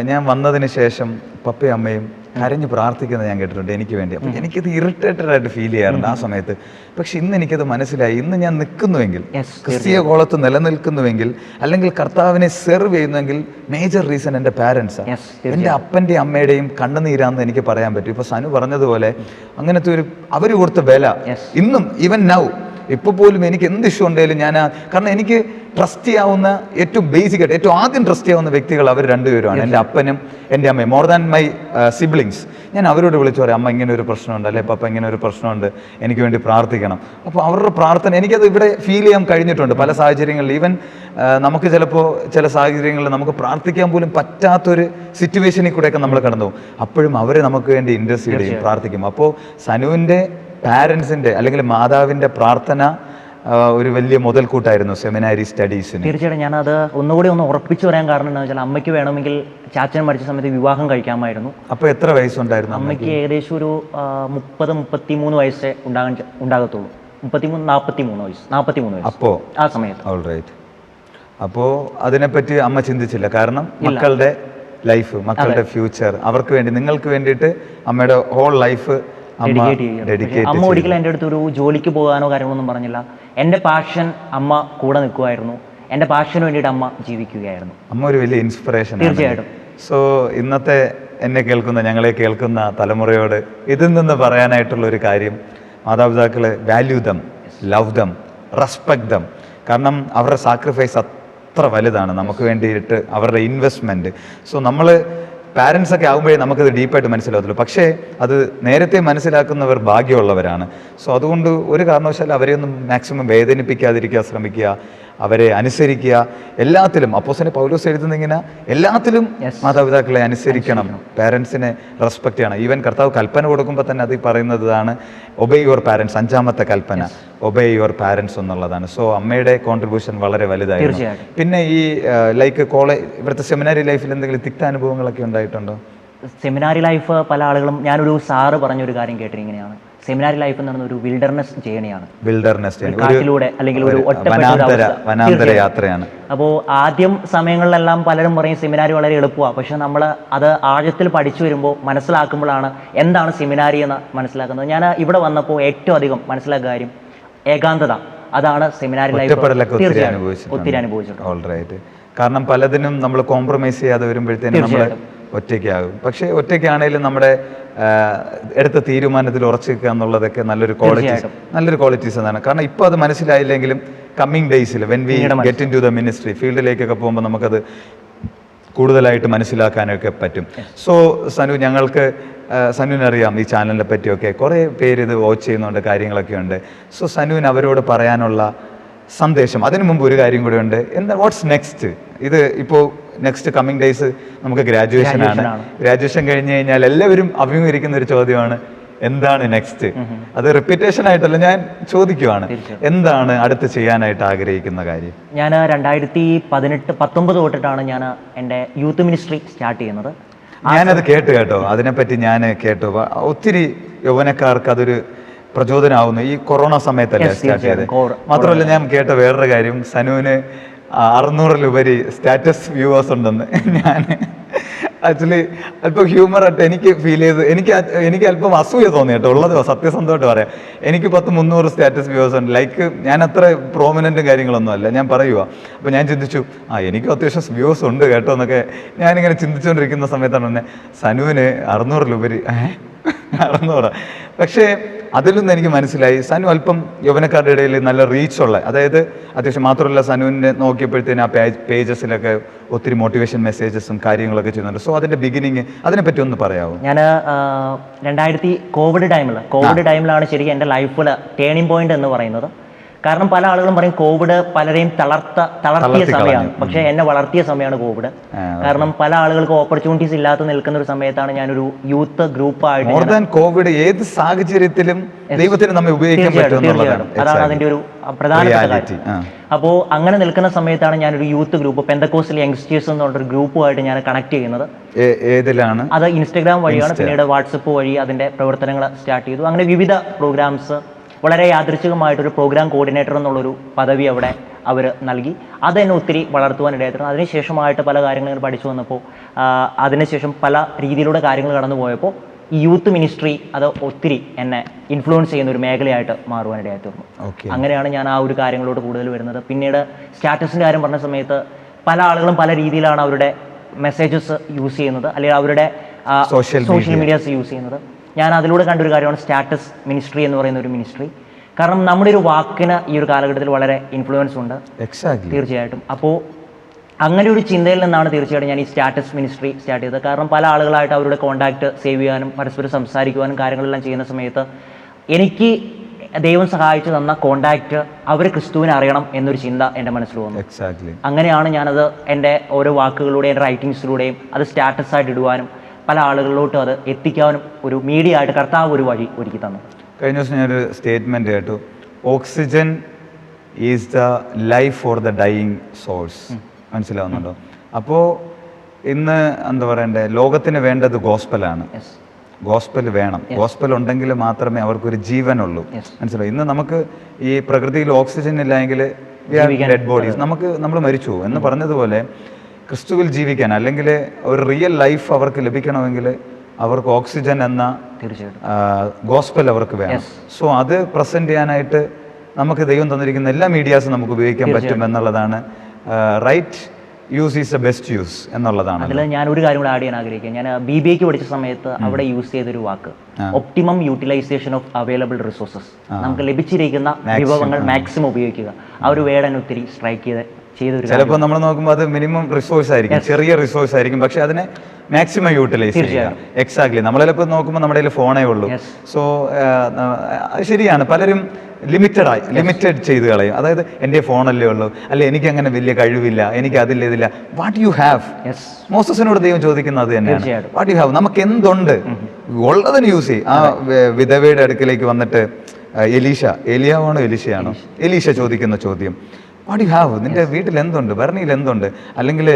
ഞാൻ വന്നതിന് ശേഷം പപ്പയും അമ്മയും കരഞ്ഞ് പ്രാർത്ഥിക്കുന്നത് ഞാൻ കേട്ടിട്ടുണ്ട് എനിക്ക് വേണ്ടി. അപ്പം എനിക്കത് ഇറിറ്റേറ്റഡ് ആയിട്ട് ഫീൽ ചെയ്യാറുണ്ട് ആ സമയത്ത്. പക്ഷെ ഇന്ന് എനിക്കത് മനസ്സിലായി. ഇന്ന് ഞാൻ നിൽക്കുന്നുവെങ്കിൽ ക്രിസ്തീയ കോളത്ത് നിലനിൽക്കുന്നുവെങ്കിൽ അല്ലെങ്കിൽ കർത്താവിനെ സെർവ് ചെയ്യുന്നുവെങ്കിൽ മേജർ റീസൺ എന്റെ പാരൻസാണ് എന്റെ അപ്പന്റെ അമ്മയുടെയും കണ്ണുനീരാന്ന് എനിക്ക് പറയാൻ പറ്റും. ഇപ്പൊ സനു പറഞ്ഞതുപോലെ അങ്ങനത്തെ ഒരു അവർ കൊടുത്ത വില ഇന്നും ഈവൻ നൗ ഇപ്പൊ പോലും എനിക്ക് എന്ത് ഇഷ്യൂ ഉണ്ടെങ്കിലും ഞാൻ കാരണം എനിക്ക് ട്രസ്റ്റ് ചെയ്യാവുന്ന ഏറ്റവും ബേസിക് ആയിട്ട് ഏറ്റവും ആദ്യം ട്രസ്റ്റ് ചെയ്യാവുന്ന വ്യക്തികൾ അവർ രണ്ടുപേരുമാണ്. എന്റെ അപ്പനും എന്റെ അമ്മയും. മോർ ദാൻ മൈ സിബ്ലിങ്സ് ഞാൻ അവരോട് വിളിച്ചു പറയാം അമ്മ ഇങ്ങനെ ഒരു പ്രശ്നമുണ്ട് അല്ലെ? പപ്പ ഇങ്ങനെ ഒരു പ്രശ്നമുണ്ട്. എനിക്ക് വേണ്ടി പ്രാർത്ഥിക്കണം. അപ്പോൾ അവരുടെ പ്രാർത്ഥന എനിക്കത് ഇവിടെ ഫീൽ ചെയ്യാൻ കഴിഞ്ഞിട്ടുണ്ട് പല സാഹചര്യങ്ങളിൽ. ഈവൻ നമുക്ക് ചിലപ്പോൾ ചില സാഹചര്യങ്ങളിൽ നമുക്ക് പ്രാർത്ഥിക്കാൻ പോലും പറ്റാത്തൊരു സിറ്റുവേഷനിൽ കൂടെയൊക്കെ നമ്മൾ കടന്നു പോകും. അപ്പോഴും അവർ നമുക്ക് വേണ്ടി ഇൻട്രസ്റ്റ് ചെയ്യും പ്രാർത്ഥിക്കും. അപ്പോൾ സനുവിന്റെ പാരൻസിന്റെ അല്ലെങ്കിൽ മാതാവിന്റെ പ്രാർത്ഥന ഒരു വലിയ മുതൽക്കൂട്ടായിരുന്നു സെമിനാരി സ്റ്റഡീസിന്. തീർച്ചയായിട്ടും ഞാനത് ഒന്നുകൂടി ഒന്ന് ഉറപ്പിച്ചു പറയാൻ കാരണം എന്താണെന്ന് വെച്ചാൽ അമ്മയ്ക്ക് വേണമെങ്കിൽ ചാച്ചൻ മരിച്ച സമയത്ത് വിവാഹം കഴിക്കാമായിരുന്നു. അപ്പോൾ എത്ര വയസ്സുണ്ടായിരുന്നു അമ്മയ്ക്ക്? ഏകദേശം ഒരു മുപ്പത് മുപ്പത്തി മൂന്ന് വയസ്സേ ഉണ്ടാകാൻ ഉണ്ടാകത്തുള്ളൂ. മുപ്പത്തിമൂന്ന് നാൽപ്പത്തി മൂന്ന് വയസ്സ് നാൽപ്പത്തി മൂന്ന് വയസ്സ്. അപ്പോൾ ആ സമയത്ത്. ഓൾ റൈറ്റ് അപ്പോൾ അതിനെപ്പറ്റി അമ്മ ചിന്തിച്ചില്ല. കാരണം മക്കളുടെ ലൈഫ് മക്കളുടെ ഫ്യൂച്ചർ അവർക്ക് വേണ്ടി നിങ്ങൾക്ക് വേണ്ടിയിട്ട് അമ്മയുടെ ഹോൾ ലൈഫ് ഡെഡിക്കേറ്റ് ചെയ്യുക അമ്മ ഒരിക്കലും എന്റെ അടുത്ത് ഒരു ജോലിക്ക് പോകാനോ കാര്യങ്ങളൊന്നും പറഞ്ഞില്ല. എന്റെ പാഷൻ അമ്മ കൂടെ നിൽക്കുമായിരുന്നു. എന്റെ പാഷന് വേണ്ടിയിട്ട് അമ്മ ജീവിക്കുകയായിരുന്നു. അമ്മ ഒരു വലിയ ഇൻസ്പിറേഷൻ തീർച്ചയായിട്ടും. സോ ഇന്നത്തെ എന്നെ കേൾക്കുന്ന ഞങ്ങളെ കേൾക്കുന്ന തലമുറയോട് ഇതിൽ നിന്ന് പറയാനായിട്ടുള്ള ഒരു കാര്യം മാതാപിതാക്കളെ value them love them respect them കാരണം അവരുടെ സാക്രിഫൈസ് അത്ര വലുതാണ്. നമുക്ക് വേണ്ടിയിട്ട് അവരുടെ ഇൻവെസ്റ്റ്മെന്റ് സോ നമ്മൾ പാരൻസ് ഒക്കെ ആകുമ്പോഴേ നമുക്കത് ഡീപ്പായിട്ട് മനസ്സിലാകത്തുള്ളൂ പക്ഷേ അത് നേരത്തെ മനസ്സിലാക്കുന്നവർ ഭാഗ്യമുള്ളവരാണ്. സോ അതുകൊണ്ട് ഒരു കാരണവശാലും അവരെയൊന്നും മാക്സിമം വേദനിപ്പിക്കാതിരിക്കാൻ ശ്രമിക്കുക. അവരെ അനുസരിക്കുക. എല്ലാത്തിലും അപ്പോസിനെ പൗലോസ് എഴുതുന്ന ഇങ്ങനെ എല്ലാത്തിലും മാതാപിതാക്കളെ അനുസരിക്കണം. പാരൻസിനെ റെസ്പെക്ട് ചെയ്യണം. ഈവൻ കർത്താവ് കൽപ്പന കൊടുക്കുമ്പോൾ തന്നെ അത് പറയുന്നതാണ് ഒബേ യുവർ പാരൻസ് അഞ്ചാമത്തെ കൽപ്പന ഒബേ യുവർ പാരൻസ് എന്നുള്ളതാണ്. സോ അമ്മയുടെ കോൺട്രിബ്യൂഷൻ വളരെ വലുതായിരുന്നു. പിന്നെ ഈ ലൈക്ക് കോളേജ് ഇവിടുത്തെ സെമിനാരി ലൈഫിൽ എന്തെങ്കിലും തിക്ത അനുഭവങ്ങളൊക്കെ ഉണ്ടായിട്ടുണ്ടോ? സെമിനാരി ലൈഫ് പല ആളുകളും ഞാനൊരു സാറ് പറഞ്ഞൊരു കാര്യം കേട്ടിരിങ്ങനെയാണ് സെമിനാരി ലൈഫ് എന്ന് പറയുന്നത് ഒരു വിൽഡർനെസ് ജേണിയാണ് വിൽഡർനെസ് കാട്ടിലൂടെ അല്ലെങ്കിൽ ഒരു ഒറ്റപ്പെട്ട. യാത്രയാണ്. അപ്പോൾ ആദ്യം സമയങ്ങളിലെല്ലാം പലരും പറയും സെമിനാരി വളരെ എളുപ്പമാണ് പക്ഷെ നമ്മൾ അത് ആഴത്തിൽ പഠിച്ചു വരുമ്പോൾ മനസ്സിലാക്കുമ്പോഴാണ് എന്താണ് സെമിനാരി എന്ന് മനസ്സിലാക്കുന്നത്. ഞാൻ ഇവിടെ വന്നപ്പോൾ ഏറ്റവും അധികം മനസ്സിലാക്കിയ കാര്യം ഏകാന്തത. അതാണ് സെമിനാരി ലൈഫ്. ഒത്തിരി അനുഭവിച്ചിട്ടുണ്ട്. കാരണം പലതിനും നമ്മൾ കോംപ്രമൈസ് ചെയ്യാതെ വരുമ്പോഴത്തേനും നമ്മൾ ഒറ്റയ്ക്കാകും. പക്ഷേ ഒറ്റയ്ക്കാണെങ്കിലും നമ്മുടെ എടുത്ത തീരുമാനത്തിൽ ഉറച്ചു നിൽക്കുക എന്നുള്ളതൊക്കെ നല്ലൊരു ക്വാളിറ്റീസ് നല്ലൊരു ക്വാളിറ്റീസ് എന്നാണ്. കാരണം ഇപ്പോൾ അത് മനസ്സിലായില്ലെങ്കിലും കമ്മിങ് ഡേയ്സിൽ when we get into the ministry ഫീൽഡിലേക്കൊക്കെ പോകുമ്പോൾ നമുക്കത് കൂടുതലായിട്ട് മനസ്സിലാക്കാനൊക്കെ പറ്റും. സോ സനു ഞങ്ങൾക്ക് അറിയാം സനുവിനറിയാം ഈ ചാനലിനെ പറ്റിയൊക്കെ. കുറേ പേര് ഇത് വാച്ച് ചെയ്യുന്നുണ്ട് കാര്യങ്ങളൊക്കെ ഉണ്ട്. സോ സനുവിന് അവരോട് പറയാനുള്ള സന്ദേശം അതിനു മുമ്പ് ഒരു കാര്യം കൂടെ ഉണ്ട്. എന്താ വാട്ട്സ് നെക്സ്റ്റ് ഇത് ഇപ്പോൾ നെക്സ്റ്റ് കമ്മിങ് ഡേയ്സ് നമുക്ക് ഗ്രാജുവേഷൻ ആണ്. ഗ്രാജുവേഷൻ കഴിഞ്ഞ് കഴിഞ്ഞാൽ എല്ലാവരും അഭിമുഖീകരിക്കുന്ന ഒരു ചോദ്യമാണ് എന്താണ് നെക്സ്റ്റ് അത് റിപ്പീറ്റേഷൻ ആയിട്ടല്ല ഞാൻ ചോദിക്കുവാണ് എന്താണ് അടുത്ത് ചെയ്യാനായിട്ട് ആഗ്രഹിക്കുന്ന കാര്യം? ഞാൻ രണ്ടായിരത്തി പതിനെട്ട് പത്തൊമ്പത് തൊട്ടിട്ടാണ് ഞാൻ എന്റെ യൂത്ത് മിനിസ്ട്രി സ്റ്റാർട്ട് ചെയ്യുന്നത്. ഞാനത് കേട്ടു കേട്ടോ. അതിനെപ്പറ്റി ഞാൻ കേട്ടു. ഒത്തിരി യൗവനക്കാർക്ക് അതൊരു പ്രചോദനമാവുന്നു ഈ കൊറോണ സമയത്തല്ലേ സ്റ്റാർട്ട് ചെയ്തത്. മാത്രമല്ല ഞാൻ കേട്ട വേറൊരു കാര്യം സനുവിന് അറുന്നൂറിലുപരി സ്റ്റാറ്റസ് വ്യൂവേഴ്സ് ഉണ്ടെന്ന് ഞാൻ ആക്ച്വലി അല്പം ഹ്യൂമർ ആയിട്ട് എനിക്ക് ഫീൽ ചെയ്ത് എനിക്ക് എനിക്ക് അല്പം അസൂയ തോന്നി കേട്ടോ. ഉള്ളത് സത്യസന്ധമായിട്ട് പറയാം. എനിക്ക് പത്ത് മുന്നൂറ് സ്റ്റാറ്റസ് വ്യൂവേഴ്സ് ഉണ്ട്. ലൈക്ക് ഞാൻ അത്ര പ്രോമിനന്റും കാര്യങ്ങളൊന്നും അല്ല. ഞാൻ പറയുക അപ്പോൾ ഞാൻ ചിന്തിച്ചു ആ എനിക്കും അത്യാവശ്യം വ്യൂവേഴ്സ് ഉണ്ട് കേട്ടോ എന്നൊക്കെ ഞാനിങ്ങനെ ചിന്തിച്ചുകൊണ്ടിരിക്കുന്ന സമയത്താണ് തന്നെ സനുവിന് അറുന്നൂറിലുപരി ഏഹ് അറുന്നൂറ് പക്ഷേ അതിൽ നിന്ന് എനിക്ക് മനസ്സിലായി. സനു അല്പം യൗവനക്കാരുടെ ഇടയിൽ നല്ല റീച്ചുള്ള അതായത് അത്യാവശ്യം മാത്രമല്ല സനുവിനെ നോക്കിയപ്പോഴത്തേന് ആ പേജ് പേജസിലൊക്കെ ഒത്തിരി മോട്ടിവേഷൻ മെസ്സേജസും കാര്യങ്ങളൊക്കെ ചെയ്യുന്നുണ്ട്. സോ അതിന്റെ ബിഗിനിങ് അതിനെപ്പറ്റി ഒന്ന് പറയാമോ ഞാൻ രണ്ടായിരത്തി കോവിഡ് ടൈമിൽ കോവിഡ് ടൈമിലാണ് ശരിക്കും എന്റെ ലൈഫിൽ ടേണിംഗ് പോയിന്റ് എന്ന് പറയുന്നത്. കാരണം പല ആളുകളും പറയും കോവിഡ് പലരെയും തളർത്ത തളർത്തിയ സമയമാണ്. പക്ഷെ എന്നെ വളർത്തിയ സമയമാണ് കോവിഡ് കാരണം പല ആളുകൾക്ക് ഓപ്പർച്യൂണിറ്റീസ് ഇല്ലാത്ത നിൽക്കുന്ന ഒരു സമയത്താണ് ഞാനൊരു യൂത്ത് ഗ്രൂപ്പായിട്ട് മോർ ദാൻ കോവിഡ് ഏത് സാഹചര്യത്തിലും ദൈവത്തിന് നമ്മെ ഉപയോഗിക്കാൻ തീർച്ചയായിട്ടും അതാണ് അതിന്റെ ഒരു പ്രധാനപ്പെട്ട കാര്യം. അപ്പോൾ അങ്ങനെ നിൽക്കുന്ന സമയത്താണ് ഞാനൊരു യൂത്ത് ഗ്രൂപ്പ് പെന്തക്കോസിൽ യങ്സ്റ്റേഴ്സ് എന്ന് പറഞ്ഞൊരു ഗ്രൂപ്പുമായിട്ട് ഞാൻ കണക്ട് ചെയ്യുന്നത്. ഏതിലാണ്? അത് ഇൻസ്റ്റാഗ്രാം വഴിയാണ് പിന്നീട് വാട്സപ്പ് വഴി അതിന്റെ പ്രവർത്തനങ്ങൾ സ്റ്റാർട്ട് ചെയ്തു. അങ്ങനെ വിവിധ പ്രോഗ്രാംസ് വളരെ യാദൃച്ഛികമായിട്ടൊരു പ്രോഗ്രാം കോർഡിനേറ്റർ എന്നുള്ളൊരു പദവി അവിടെ അവർ നൽകി. അതെന്നെ ഒത്തിരി വളർത്തുവാനിടയായിരുന്നു അതിനുശേഷമായിട്ട് പല കാര്യങ്ങൾ പഠിച്ചു വന്നപ്പോൾ അതിനുശേഷം പല രീതിയിലൂടെ കാര്യങ്ങൾ കടന്നു പോയപ്പോൾ ഈ യൂത്ത് മിനിസ്ട്രി അത് ഒത്തിരി എന്നെ ഇൻഫ്ലുവൻസ് ചെയ്യുന്ന ഒരു മേഖലയായിട്ട് മാറുവാനിടയായി തീർന്നു ഓക്കെ അങ്ങനെയാണ് ഞാൻ ആ ഒരു കാര്യങ്ങളോട് കൂടുതൽ വരുന്നത്. പിന്നീട് സ്റ്റാറ്റസിന്റെ കാര്യം പറഞ്ഞ സമയത്ത് പല ആളുകളും പല രീതിയിലാണ് അവരുടെ മെസ്സേജസ് യൂസ് ചെയ്യുന്നത്. അല്ലെങ്കിൽ അവരുടെ സോഷ്യൽ മീഡിയാസ് യൂസ് ചെയ്യുന്നത്. ഞാൻ അതിലൂടെ കണ്ടൊരു കാര്യമാണ് സ്റ്റാറ്റസ് മിനിസ്ട്രി എന്ന് പറയുന്ന ഒരു മിനിസ്ട്രി. കാരണം നമ്മുടെ ഒരു വാക്കിന് ഈ ഒരു കാലഘട്ടത്തിൽ വളരെ ഇൻഫ്ലുവൻസ് ഉണ്ട്. തീർച്ചയായിട്ടും. അപ്പോൾ അങ്ങനെ ഒരു ചിന്തയിൽ നിന്നാണ് തീർച്ചയായിട്ടും ഞാൻ ഈ സ്റ്റാറ്റസ് മിനിസ്ട്രി സ്റ്റാർട്ട് ചെയ്തത്. കാരണം പല ആളുകളായിട്ട് അവരുടെ കോണ്ടാക്ട് സേവ് ചെയ്യാനും പരസ്പരം സംസാരിക്കുവാനും കാര്യങ്ങളെല്ലാം ചെയ്യുന്ന സമയത്ത് എനിക്ക് ദൈവം സഹായിച്ചു തന്ന കോണ്ടാക്ട് അവർ ക്രിസ്തുവിനെ അറിയണം എന്നൊരു ചിന്ത എന്റെ മനസ്സിൽ വന്നു. എക്സാക്ട്ലി അങ്ങനെയാണ് ഞാനത് എന്റെ ഓരോ വാക്കുകളിലൂടെയും എന്റെ റൈറ്റിങ്സിലൂടെയും അത് സ്റ്റാറ്റസ് ആയിട്ട് ഇടുവാനും പല ആളുകളിലോട്ടും അത് എത്തിക്കാനും ഒരു മീഡിയ ആയിട്ട് കർത്താവ് ഒരു വഴി ഒരുക്കി തന്നു. കഴിഞ്ഞ ദിവസം ഞാനൊരു സ്റ്റേറ്റ്മെന്റ് കേട്ടു. Oxygen is the life for the dying source മനസ്സിലാവുന്നുണ്ടോ? അപ്പോൾ ഇന്ന് എന്താ പറയണ്ടേ? ലോകത്തിന് വേണ്ടത് ഗോസ്പലാണ് ഗോസ്പൽ വേണം. ഗോസ്പൽ ഉണ്ടെങ്കിൽ മാത്രമേ അവർക്കൊരു ജീവനുള്ളൂ. ഉള്ളൂ മനസ്സിലാവും ഇന്ന് നമുക്ക് ഈ പ്രകൃതിയിൽ ഓക്സിജൻ ഇല്ലെങ്കിൽ ഡെഡ് ബോഡീസ് നമുക്ക് നമ്മൾ മരിച്ചു. എന്ന് പറഞ്ഞതുപോലെ ക്രിസ്തുവിൽ ജീവിക്കാൻ അല്ലെങ്കിൽ ഒരു റിയൽ ലൈഫ് അവർക്ക് ലഭിക്കണമെങ്കിൽ അവർക്ക് ഓക്സിജൻ എന്ന തീർച്ചയായിട്ടും. ഗോസ്പൽ അവർക്ക് വേണം. സോ അത് പ്രസന്റ് ചെയ്യാനായിട്ട് നമുക്ക് ദൈവം തന്നിരിക്കുന്ന എല്ലാ മീഡിയാസും നമുക്ക് ഉപയോഗിക്കാൻ പറ്റും എന്നുള്ളതാണ്. Right use is a best use എന്നുള്ളതാണ് അതിൽ ഞാൻ ഒരു കാര്യം കൂടെ ആഡ് ചെയ്യാൻ ആഗ്രഹിക്കുക ഞാൻ ബി ബി എക്ക് പഠിച്ച സമയത്ത് അവിടെ യൂസ് ചെയ്തൊരു വാക്ക്. Optimum utilization of available resources നമുക്ക് ലഭിച്ചിരിക്കുന്ന വിഭവങ്ങൾ മാക്സിമം ഉപയോഗിക്കുക. ആ ഒരു വേടൻ ഒത്തിരി സ്ട്രൈക്ക് ചെയ്ത് ചെയ്തൊരു ചിലപ്പോൾ നമ്മൾ നോക്കുമ്പോൾ അത് മിനിമം റിസോഴ്സ് ആയിരിക്കും ചെറിയ റിസോഴ്സ് ആയിരിക്കും. പക്ഷെ അതിനെ മാക്സിമം യൂട്ടിലൈസ് ചെയ്യുക. എക്സാക്ട്ലി നമ്മളിപ്പോൾ നോക്കുമ്പോൾ നമ്മുടെ കയ്യിൽ ഫോണേ ഉള്ളൂ. സോ ശരിയാണ്. പലരും ലിമിറ്റഡ് ആയി ലിമിറ്റഡ് ചെയ്ത് കളയും. അതായത് എന്റെ ഫോണല്ലേ ഉള്ളൂ അല്ലെ എനിക്ക് അങ്ങനെ വലിയ കഴിവില്ല എനിക്ക് അതില്ല ഇതില്ല. വാട്ട് യു ഹാവ് മോസസിനോട് ദൈവം ചോദിക്കുന്നത് അത് തന്നെയാണ്. വാട്ട് യു ഹാവ് നമുക്ക് എന്തുണ്ട്? ഉള്ളതിന് യൂസ് ചെയ്യും. ആ വിധവയുടെ അടുക്കിലേക്ക് വന്നിട്ട് എലീഷ എലിയാവാണോ എലീഷയാണോ എലീഷ ചോദിക്കുന്ന ചോദ്യം. വാട്ട് യു ഹാവ് നിന്റെ വീട്ടിൽ എന്തുണ്ട്? ഭരണിയിൽ എന്തുണ്ട്? അല്ലെങ്കിൽ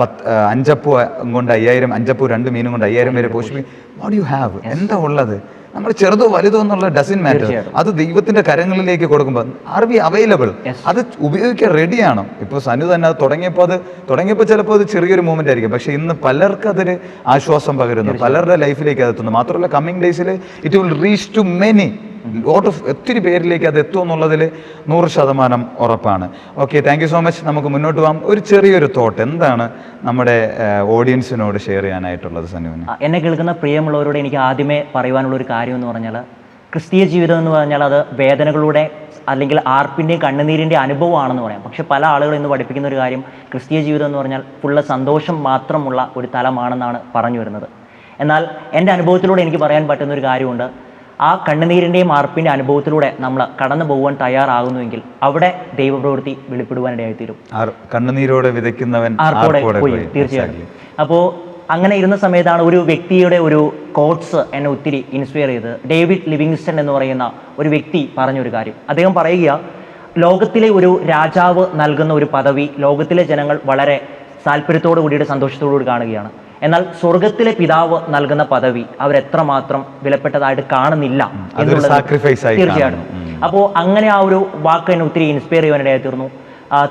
പത്ത് അഞ്ചപ്പൂ കൊണ്ട് അയ്യായിരം അഞ്ചപ്പൂ രണ്ട് മീനും കൊണ്ട് അയ്യായിരം വരെ പോഷിപ്പി വാട്ട് യു ഹാവ് എന്താ ഉള്ളത്? നമ്മൾ ചെറുതോ വലുതോ എന്നുള്ള ഡസിൻ മാറ്റർ അത് ദൈവത്തിന്റെ കരങ്ങളിലേക്ക് കൊടുക്കുമ്പോൾ ആർ വി അവൈലബിൾ അത് ഉപയോഗിക്കാൻ റെഡിയാണ് ഇപ്പോൾ സനു തന്നെ അത് തുടങ്ങിയപ്പോൾ അത് തുടങ്ങിയപ്പോൾ ചിലപ്പോൾ അത് ചെറിയൊരു മൂവ്മെന്റ് ആയിരിക്കും. പക്ഷേ ഇന്ന് പലർക്ക് അതൊരു ആശ്വാസം പകരുന്നു. പലരുടെ ലൈഫിലേക്ക് അത് എത്തുന്നു മാത്രമല്ല കമ്മിങ് ഡേയ്സിൽ it will reach to many lot of ഒത്തിരി പേരിലേക്ക് അത് എത്തും എന്നുള്ളതിൽ നൂറ് ശതമാനം ഉറപ്പാണ്. ഓക്കെ താങ്ക് സോ മച്ച് നമുക്ക് മുന്നോട്ട് പോകാം. ഒരു ചെറിയൊരു തോട്ട് എന്താണ് നമ്മുടെ ഓഡിയൻസിനോട് ഷെയർ ചെയ്യാനായിട്ടുള്ളത് സനുവിന് എന്നെ കേൾക്കുന്ന പ്രിയമുള്ളവരോട് എനിക്ക് ആദ്യമേ പറയുവാനുള്ള ഒരു കാര്യം എന്ന് പറഞ്ഞാൽ ക്രിസ്തീയ ജീവിതം എന്ന് പറഞ്ഞാൽ അത് വേദനകളുടെ അല്ലെങ്കിൽ ആർപ്പിന്റെയും കണ്ണുനീരിന്റെ അനുഭവമാണെന്ന് പറയാം. പക്ഷെ പല ആളുകളും ഇന്ന് പഠിപ്പിക്കുന്ന ഒരു കാര്യം ക്രിസ്തീയ ജീവിതം എന്ന് പറഞ്ഞാൽ ഫുള്ള് സന്തോഷം മാത്രമുള്ള ഒരു തലമാണെന്നാണ് പറഞ്ഞു വരുന്നത്. എന്നാൽ എന്റെ അനുഭവത്തിലൂടെ എനിക്ക് പറയാൻ പറ്റുന്ന ഒരു കാര്യമുണ്ട്. ആ കണ്ണുനീരിന്റെയും ആർപ്പിന്റെ അനുഭവത്തിലൂടെ നമ്മൾ കടന്നു പോകുവാൻ തയ്യാറാകുന്നുവെങ്കിൽ അവിടെ ദൈവപ്രവൃത്തി വെളിപ്പെടുവാനിടയായിത്തീരും. തീരും കണ്ണുനീരോടെ വിതയ്ക്കുന്നവൻ തീർച്ചയായിട്ടും അപ്പോൾ അങ്ങനെ ഇരുന്ന സമയത്താണ് ഒരു വ്യക്തിയുടെ ഒരു കോട്സ് എന്നെ ഒത്തിരി ഇൻസ്പയർ ചെയ്തത്. ഡേവിഡ് ലിവിങ്സ്റ്റൺ എന്ന് പറയുന്ന ഒരു വ്യക്തി പറഞ്ഞൊരു കാര്യം. അദ്ദേഹം പറയുക ലോകത്തിലെ ഒരു രാജാവ് നൽകുന്ന ഒരു പദവി ലോകത്തിലെ ജനങ്ങൾ വളരെ താല്പര്യത്തോടു കൂടിയിട്ട് സന്തോഷത്തോടു കൂടി കാണുകയാണ്. എന്നാൽ സ്വർഗത്തിലെ പിതാവ് നൽകുന്ന പദവി അവരെത്രമാത്രം വിലപ്പെട്ടതായിട്ട് കാണുന്നില്ല തീർച്ചയായിട്ടും. അപ്പോൾ അങ്ങനെ ആ ഒരു വാക്ക് എന്നെ ഒത്തിരി ഇൻസ്പയർ ചെയ്യാനിടയായി തീർന്നു.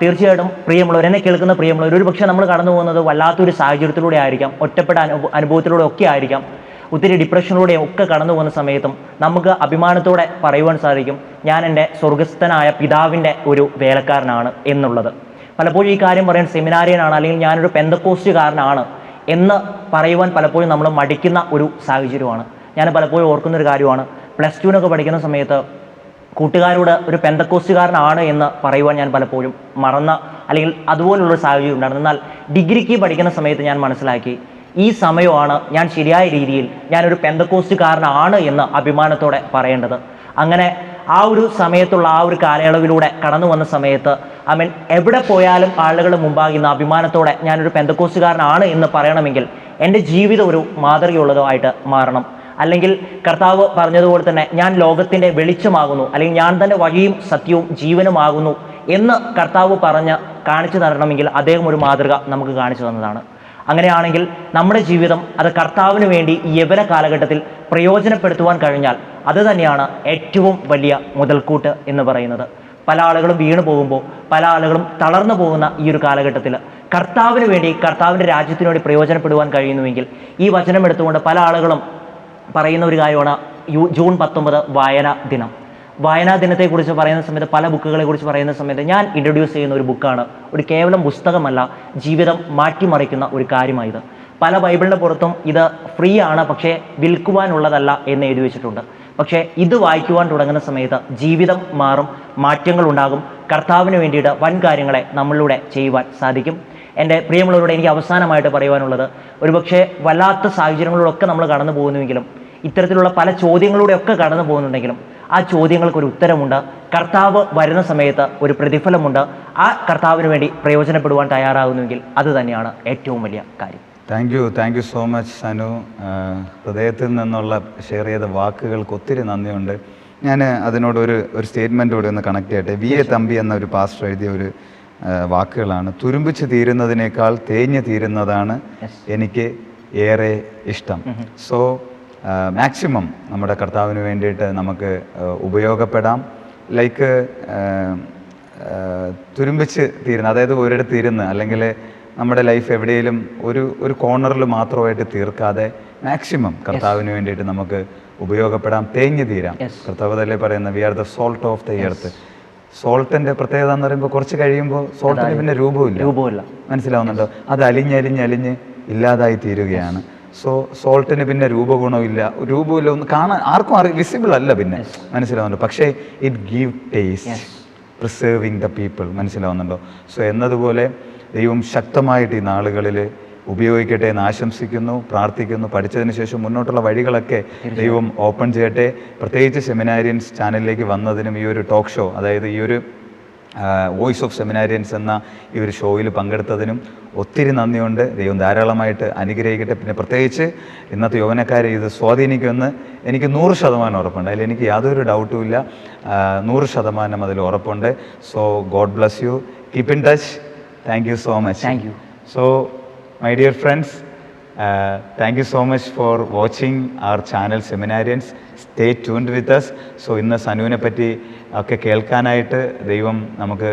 തീർച്ചയായിട്ടും പ്രിയമുള്ളവർ എന്നെ കേൾക്കുന്ന പ്രിയമുള്ളവർ ഒരു പക്ഷേ നമ്മൾ കടന്നു പോകുന്നത് വല്ലാത്തൊരു സാഹചര്യത്തിലൂടെ ആയിരിക്കാം ഒറ്റപ്പെട്ട അനുഭവ അനുഭവത്തിലൂടെ ഒക്കെ ആയിരിക്കാം. ഒത്തിരി ഡിപ്രഷനിലൂടെ ഒക്കെ കടന്നു പോകുന്ന സമയത്തും നമുക്ക് അഭിമാനത്തോടെ പറയുവാൻ സാധിക്കും ഞാൻ എന്റെ സ്വർഗസ്ഥനായ പിതാവിന്റെ ഒരു വേലക്കാരനാണ് എന്നുള്ളത്. പലപ്പോഴും ഈ കാര്യം പറയാൻ സെമിനാരിയനാണ് അല്ലെങ്കിൽ ഞാനൊരു പെന്തക്കോസ്റ്റുകാരനാണ് എന്ന് പറയുവാൻ പലപ്പോഴും നമ്മൾ മടിക്കുന്ന ഒരു സാഹചര്യമാണ്. ഞാൻ പലപ്പോഴും ഓർക്കുന്ന ഒരു കാര്യമാണ്. പ്ലസ് ടുവിനൊക്കെ പഠിക്കുന്ന സമയത്ത് കൂട്ടുകാരോട് ഒരു പെന്തക്കോസ്റ്റുകാരനാണ് എന്ന് പറയുവാൻ ഞാൻ പലപ്പോഴും മറന്ന അല്ലെങ്കിൽ അതുപോലുള്ള സാഹചര്യം ഉണ്ടായിരുന്നു. എന്നാൽ ഡിഗ്രിക്ക് പഠിക്കുന്ന സമയത്ത് ഞാൻ മനസ്സിലാക്കി ഈ സമയമാണ് ഞാൻ ശരിയായ രീതിയിൽ ഞാനൊരു പെന്തക്കോസ്റ്റുകാരനാണ് എന്ന് അഭിമാനത്തോടെ പറയേണ്ടത്. അങ്ങനെ ആ ഒരു സമയത്തുള്ള ആ ഒരു കാലയളവിലൂടെ കടന്നു വന്ന സമയത്ത് ഐ മീൻ എവിടെ പോയാലും ആളുകൾ ഇന്ന് അഭിമാനത്തോടെ ഞാനൊരു പെന്തക്കോസുകാരനാണ് എന്ന് പറയണമെങ്കിൽ എന്റെ ജീവിതം ഒരു മാതൃകയുള്ളതുമായിട്ട് മാറണം. അല്ലെങ്കിൽ കർത്താവ് പറഞ്ഞതുപോലെ തന്നെ ഞാൻ ലോകത്തിന്റെ വെളിച്ചമാകുന്നു അല്ലെങ്കിൽ ഞാൻ തന്നെ വഴിയും സത്യവും ജീവനുമാകുന്നു എന്ന് കർത്താവ് പറഞ്ഞ് കാണിച്ചു തരണമെങ്കിൽ അദ്ദേഹം ഒരു മാതൃക നമുക്ക് കാണിച്ചു തന്നതാണ്. അങ്ങനെയാണെങ്കിൽ നമ്മുടെ ജീവിതം അത് കർത്താവിന് വേണ്ടി യവന കാലഘട്ടത്തിൽ പ്രയോജനപ്പെടുത്തുവാൻ കഴിഞ്ഞാൽ അത് തന്നെയാണ് ഏറ്റവും വലിയ മുതൽക്കൂട്ട് എന്ന് പറയുന്നത്. പല ആളുകളും വീണു പോകുമ്പോൾ പല ആളുകളും തളർന്നു പോകുന്ന ഈ ഒരു കാലഘട്ടത്തിൽ കർത്താവിന് വേണ്ടി കർത്താവിന്റെ രാജ്യത്തിന് വേണ്ടി പ്രയോജനപ്പെടുവാൻ കഴിയുന്നുവെങ്കിൽ ഈ വചനം എടുത്തുകൊണ്ട് പല ആളുകളും പറയുന്ന ഒരു കാര്യമാണ് ജൂൺ പത്തൊമ്പത് വായന ദിനം. വായനാ ദിനത്തെക്കുറിച്ച് പറയുന്ന സമയത്ത് പല ബുക്കുകളെ കുറിച്ച് പറയുന്ന സമയത്ത് ഞാൻ ഇൻട്രൊഡ്യൂസ് ചെയ്യുന്ന ഒരു ബുക്കാണ്. ഒരു കേവലം പുസ്തകമല്ല ജീവിതം മാറ്റിമറിക്കുന്ന ഒരു കാര്യമായത്. പല ബൈബിളിന്റെ പുറത്തും ഇത് ഫ്രീ ആണ് പക്ഷേ വിൽക്കുവാനുള്ളതല്ല എന്ന് എഴുതി വെച്ചിട്ടുണ്ട്. പക്ഷേ ഇത് വായിക്കുവാൻ തുടങ്ങുന്ന സമയത്ത് ജീവിതം മാറും മാറ്റങ്ങൾ ഉണ്ടാകും. കർത്താവിന് വേണ്ടിയിട്ട് വൻ കാര്യങ്ങളെ നമ്മളിലൂടെ ചെയ്യുവാൻ സാധിക്കും. എന്റെ പ്രിയമുള്ളവരോട് എനിക്ക് അവസാനമായിട്ട് പറയുവാനുള്ളത് ഒരുപക്ഷെ വല്ലാത്ത സാഹചര്യങ്ങളിലൂടെയൊക്കെ നമ്മൾ കടന്നു പോകുന്നുവെങ്കിലും ഇത്തരത്തിലുള്ള പല ചോദ്യങ്ങളിലൂടെയൊക്കെ കടന്നു പോകുന്നുണ്ടെങ്കിലും ആ ചോദ്യങ്ങൾക്ക് ഒരു ഉത്തരമുണ്ട്. കർത്താവ് വരുന്ന സമയത്ത് ഒരു പ്രതിഫലമുണ്ട്. ആ കർത്താവിന് വേണ്ടി പ്രയോജനപ്പെടുവാൻ തയ്യാറാകുന്നുവെങ്കിൽ അത് തന്നെയാണ് ഏറ്റവും വലിയ കാര്യം. Thank you thank you so much Sanu ഹൃദയത്തിൽ നിന്നുള്ള ഷെയർ ചെയ്ത വാക്കുകൾക്ക് ഒത്തിരി നന്ദിയുണ്ട്. ഞാൻ അതിനോട് ഒരു ഒരു സ്റ്റേറ്റ്മെന്റ് കൂടി ഒന്ന് കണക്ട് ചെയ്യട്ടെ. വി എ തമ്പി എന്ന ഒരു പാസ്റ്റർ എഴുതിയ ഒരു വാക്കുകളാണ്. തുരുമ്പിച്ച് തീരുന്നതിനേക്കാൾ തേഞ്ഞ് തീരുന്നതാണ് എനിക്ക് ഏറെ ഇഷ്ടം. സോ മാക്സിമം നമ്മുടെ കർത്താവിന് വേണ്ടിയിട്ട് നമുക്ക് ഉപയോഗപ്പെടാം. ലൈക്ക് തുരുമ്പിച്ച് തീരുന്ന അതായത് ഒരിടത്ത് ഇരുന്ന് അല്ലെങ്കിൽ നമ്മുടെ ലൈഫ് എവിടെയെങ്കിലും ഒരു ഒരു കോർണറിൽ മാത്രമായിട്ട് തീർക്കാതെ മാക്സിമം കർത്താവിന് വേണ്ടിയിട്ട് നമുക്ക് ഉപയോഗപ്പെടാം. തേഞ്ഞു തീരാം. കർത്താവ് തന്നെ പറയുന്ന we are the salt of the earth സോൾട്ടിന്റെ പ്രത്യേകത എന്ന് പറയുമ്പോൾ കുറച്ച് കഴിയുമ്പോൾ സോൾട്ടിന് പിന്നെ രൂപമില്ല രൂപമില്ല മനസ്സിലാവുന്നുണ്ടോ? അത് അലിഞ്ഞലിഞ്ഞലിഞ്ഞ് ഇല്ലാതായി തീരുകയാണ്. സോ സോൾട്ടിന് പിന്നെ രൂപഗുണമില്ല. രൂപമില്ല ഒന്ന് കാണാൻ ആർക്കും അറി വിസിബിൾ അല്ല പിന്നെ. മനസ്സിലാവുന്നുണ്ട്. പക്ഷേ it give taste preserving the people മനസ്സിലാവുന്നുണ്ടോ? സോ എന്നതുപോലെ ദൈവം ശക്തമായിട്ട് ഈ നാളുകളിൽ ഉപയോഗിക്കട്ടെ എന്ന് ആശംസിക്കുന്നു പ്രാർത്ഥിക്കുന്നു. പഠിച്ചതിന് ശേഷം മുന്നോട്ടുള്ള വഴികളൊക്കെ ദൈവം ഓപ്പൺ ചെയ്യട്ടെ. പ്രത്യേകിച്ച് സെമിനാരിയൻസ് ചാനലിലേക്ക് വന്നതിനും ഈ ഒരു ടോക്ക് ഷോ അതായത് ഈ ഒരു വോയിസ് ഓഫ് സെമിനാരിയൻസ് എന്ന ഈ ഒരു ഷോയിൽ പങ്കെടുത്തതിനും ഒത്തിരി നന്ദിയുണ്ട്. ദൈവം ധാരാളമായിട്ട് അനുഗ്രഹിക്കട്ടെ. പിന്നെ പ്രത്യേകിച്ച് ഇന്നത്തെ യൗവനക്കാരെ ഇത് സ്വാധീനിക്കുമെന്ന് എനിക്ക് നൂറ് ശതമാനം ഉറപ്പുണ്ട്. അതിൽ എനിക്ക് യാതൊരു ഡൗട്ടും ഇല്ല. നൂറ് ശതമാനം അതിൽ ഉറപ്പുണ്ട്. So God bless you keep in touch thank you so much thank you so my dear friends thank you so much for watching our channel seminarians stay tuned with us so ഇന്ന് സനുവിനെ പറ്റി ഒക്കെ കേൾക്കാനായിട്ട് ദൈവം നമുക്ക്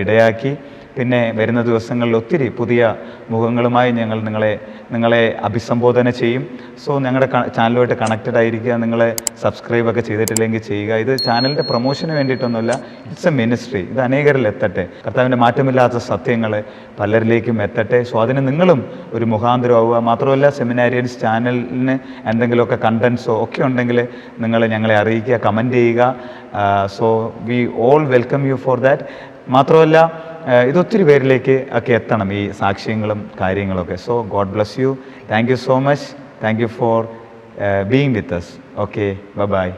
ഇടയാക്കി. പിന്നെ വരുന്ന ദിവസങ്ങളിൽ ഒത്തിരി പുതിയ മുഖങ്ങളുമായി ഞങ്ങൾ നിങ്ങളെ നിങ്ങളെ അഭിസംബോധന ചെയ്യും. സോ ഞങ്ങളുടെ ചാനലുമായിട്ട് കണക്റ്റഡ് ആയിരിക്കുക നിങ്ങളെ സബ്സ്ക്രൈബ് ഒക്കെ ചെയ്തിട്ടില്ലെങ്കിൽ ചെയ്യുക. ഇത് ചാനലിന്റെ പ്രൊമോഷന് വേണ്ടിയിട്ടൊന്നുമല്ല ഇറ്റ്സ് എ മിനിസ്ട്രി ഇത് അനേകരിൽ എത്തട്ടെ. കർത്താവിന്റെ മാറ്റമില്ലാത്ത സത്യങ്ങൾ പലരിലേക്കും എത്തട്ടെ. സോ അതിന് നിങ്ങളും ഒരു മുഖാന്തരമാവുക. മാത്രമല്ല സെമിനാരിയൻസ് ചാനലിന് എന്തെങ്കിലുമൊക്കെ കണ്ടൻസോ ഒക്കെ ഉണ്ടെങ്കിൽ നിങ്ങൾ ഞങ്ങളെ അറിയിക്കുക കമന്റ് ചെയ്യുക. So we all welcome you for that മാത്രമല്ല ഇതൊത്തിരി പേരിലേക്ക് ഒക്കെ എത്തണം ഈ സാക്ഷ്യങ്ങളും കാര്യങ്ങളൊക്കെ so God bless you thank you so much thank you for being with us okay bye